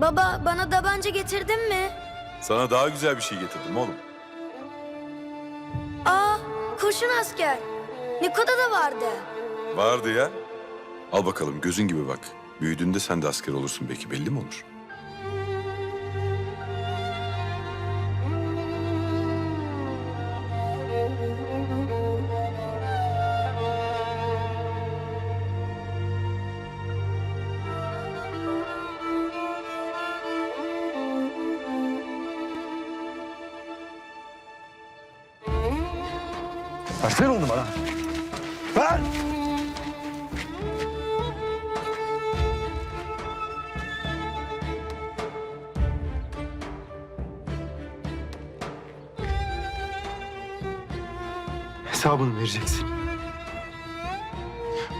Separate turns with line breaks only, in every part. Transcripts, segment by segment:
Baba bana tabanca getirdin mi?
Sana daha güzel bir şey getirdim oğlum.
Aa kurşun asker. Niko'da da vardı.
Vardı ya. Al bakalım gözün gibi bak. Büyüdüğünde sen de asker olursun belki belli mi olur?
Versene onu bana. Ver! Hesabını vereceksin.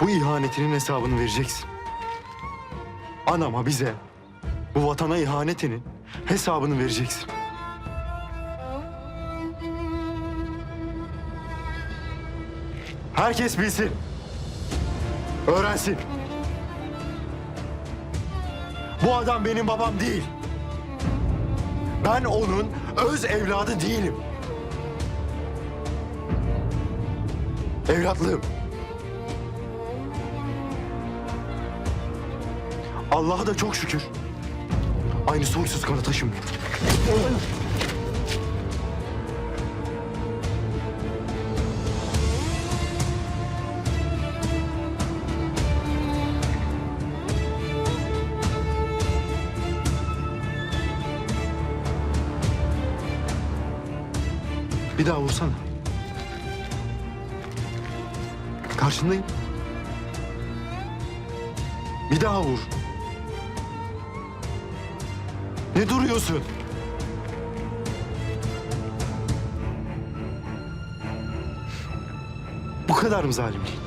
Bu ihanetinin hesabını vereceksin. Anama bize, bu vatana ihanetinin hesabını vereceksin. Herkes bilsin. Öğrensin. Bu adam benim babam değil. Ben onun öz evladı değilim. Evlatlığım. Allah'a da çok şükür. Aynı soysuz kanı taşımıyorum. Bir daha vursana. Karşındayım. Bir daha vur. Ne duruyorsun? Bu kadar mı zalimlik?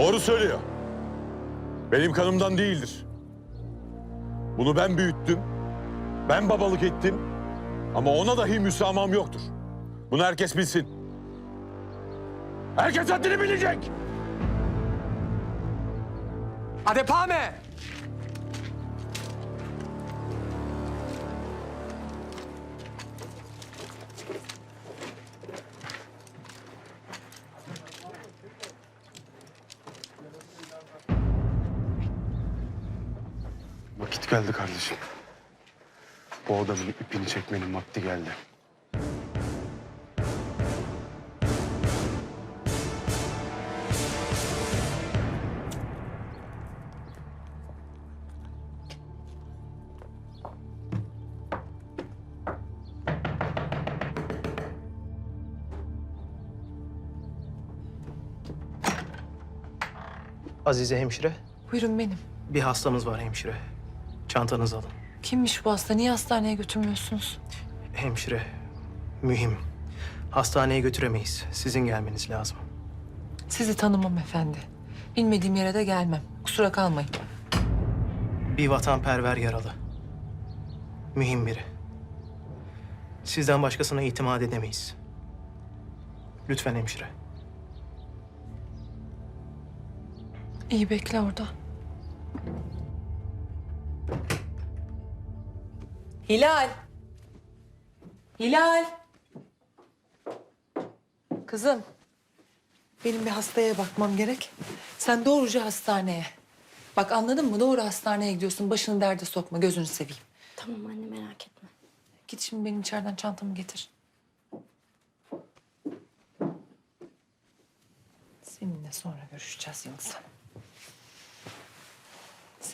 Doğru söylüyor. Benim kanımdan değildir. Bunu ben büyüttüm. Ben babalık ettim. Ama ona dahi müsamam yoktur. Bunu herkes bilsin. Herkes haddini bilecek.
Adepame!
Geldi kardeşim. Bu adamın ipini çekmenin vakti geldi.
Azize hemşire,
Buyurun benim.
bir hastamız var hemşire. Çantanızı alın.
Kimmiş bu hasta? Niye hastaneye götürmüyorsunuz?
Hemşire, mühim. Hastaneye götüremeyiz. Sizin gelmeniz lazım.
Sizi tanımam efendi. Bilmediğim yere de gelmem. Kusura kalmayın.
Bir vatanperver yaralı. Mühim biri. Sizden başkasına itimat edemeyiz. Lütfen hemşire.
İyi bekle orada. Hilal. Hilal. Kızım. Benim bir hastaya bakmam gerek. Sen doğruca hastaneye. Bak anladın mı? Doğru hastaneye gidiyorsun. Başını derde sokma. Gözünü seveyim.
Tamam anne merak etme.
Git şimdi benim içeriden çantamı getir. Seninle sonra görüşeceğiz Yıldız Hanım.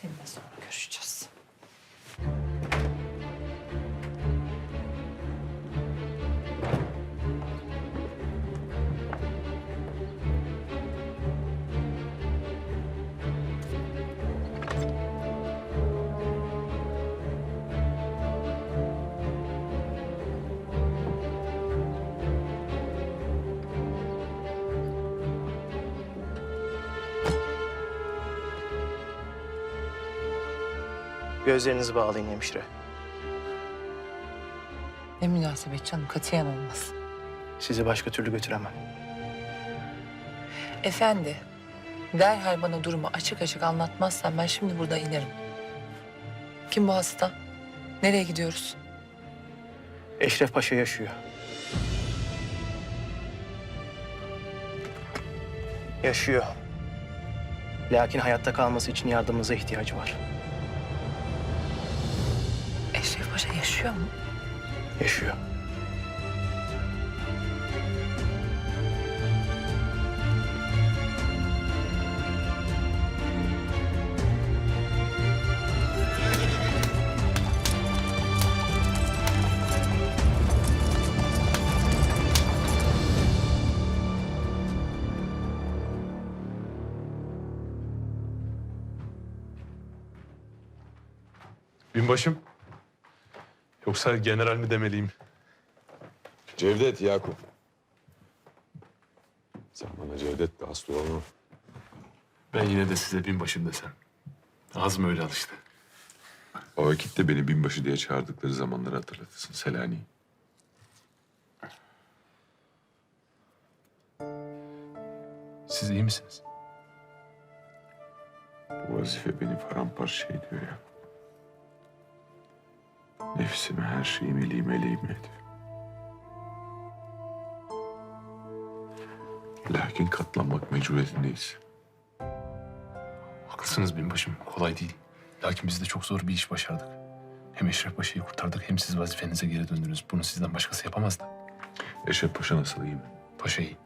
Seninle sonra görüşeceğiz.
Gözlerinizi bağlayın hemşire.
Ne münasebet canım katiyen olmaz.
Sizi başka türlü götüremem.
Efendi, derhal bana durumu açık açık anlatmazsan ben şimdi burada inerim. Kim bu hasta? Nereye gidiyoruz?
Eşref Paşa yaşıyor. Yaşıyor. Lakin hayatta kalması için yardımınıza ihtiyacı var.
Paşa yaşıyor mu?
Yaşıyor.
Binbaşım. Yoksa general mi demeliyim?
Cevdet, Yakup. Sen bana Cevdet de hasta olma.
Ben yine de size binbaşım desem. Az mı öyle alıştı?
O vakitte beni binbaşı diye çağırdıkları zamanları hatırlatırsın Selani.
Siz iyi misiniz?
Bu vazife beni paramparça ediyor ya. Nefsime her şeyimi elime eleyim ediyor. Lakin katlanmak mecburiyetindeyiz.
Haklısınız binbaşım. Kolay değil. Lakin biz de çok zor bir iş başardık. Hem Eşref Paşa'yı kurtardık hem siz vazifenize geri döndünüz. Bunu sizden başkası yapamazdı.
Eşref Paşa nasıl iyi mi?
Paşa iyi.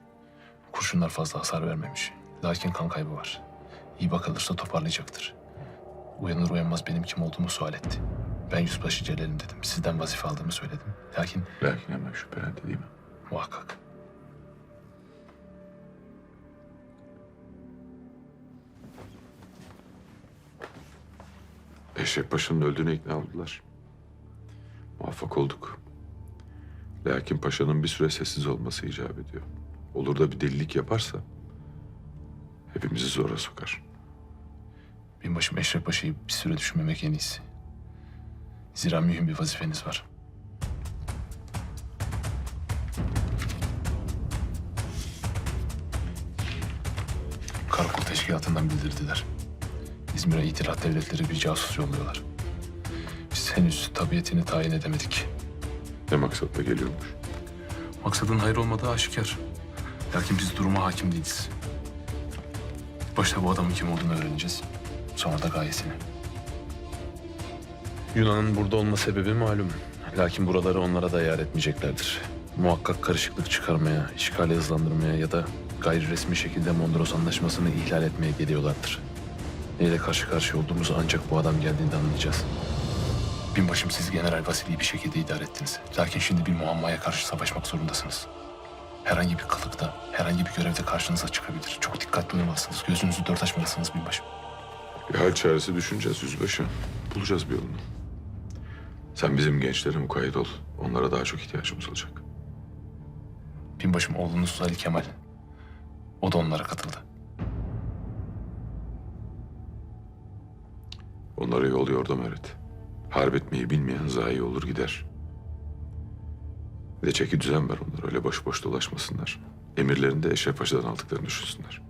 Kurşunlar fazla hasar vermemiş. Lakin kan kaybı var. İyi bakılırsa toparlayacaktır. Uyanır uyanmaz benim kim olduğumu sual etti. Ben yüzbaşı Celal'im dedim. Sizden vazife aldığımı söyledim. Lakin
Lakin hemen şüphelendi değil mi?
muhakkak
Eşref Paşa'nın öldüğüne ikna oldular. Muvaffak olduk. Lakin Paşa'nın bir süre sessiz olması icap ediyor. Olur da bir delilik yaparsa hepimizi zora sokar.
Binbaşım Eşref Paşa'yı bir süre düşünmemek en iyisi. Zira mühim bir vazifeniz var. Karakol teşkilatından bildirdiler. İzmir'e itilat devletleri bir casus yolluyorlar. Biz henüz tabiatını tayin edemedik.
Ne maksatla geliyormuş?
Maksadın hayır olmadığı aşikar. Lakin biz duruma hakim değiliz. Başta bu adamın kim olduğunu öğreneceğiz. Sonra da gayesini. Yunan'ın burada olma sebebi malum. Lakin buraları onlara da yar etmeyeceklerdir. Muhakkak karışıklık çıkarmaya, işgali hızlandırmaya ya da gayri resmi şekilde Mondros Anlaşması'nı ihlal etmeye geliyorlardır. Neyle karşı karşıya olduğumuzu ancak bu adam geldiğinde anlayacağız. Binbaşım siz General Vasili'yi bir şekilde idare ettiniz. Lakin şimdi bir muammaya karşı savaşmak zorundasınız. Herhangi bir kılıkta, herhangi bir görevde karşınıza çıkabilir. Çok dikkatli olmalısınız. Gözünüzü dört açmalısınız binbaşım.
Bir hal çaresi düşüneceğiz yüzbaşı. Bulacağız bir yolunu. Sen bizim gençlere mukayyet ol. Onlara daha çok ihtiyacımız olacak.
Binbaşım oğlunuz Ali Kemal. O da onlara katıldı.
Onlara yol yordam öğret. Harp etmeyi bilmeyen zayi olur gider. Bir de çeki düzen ver onlara. Öyle boş boş dolaşmasınlar. Emirlerini de Eşref Paşa'dan aldıklarını düşünsünler.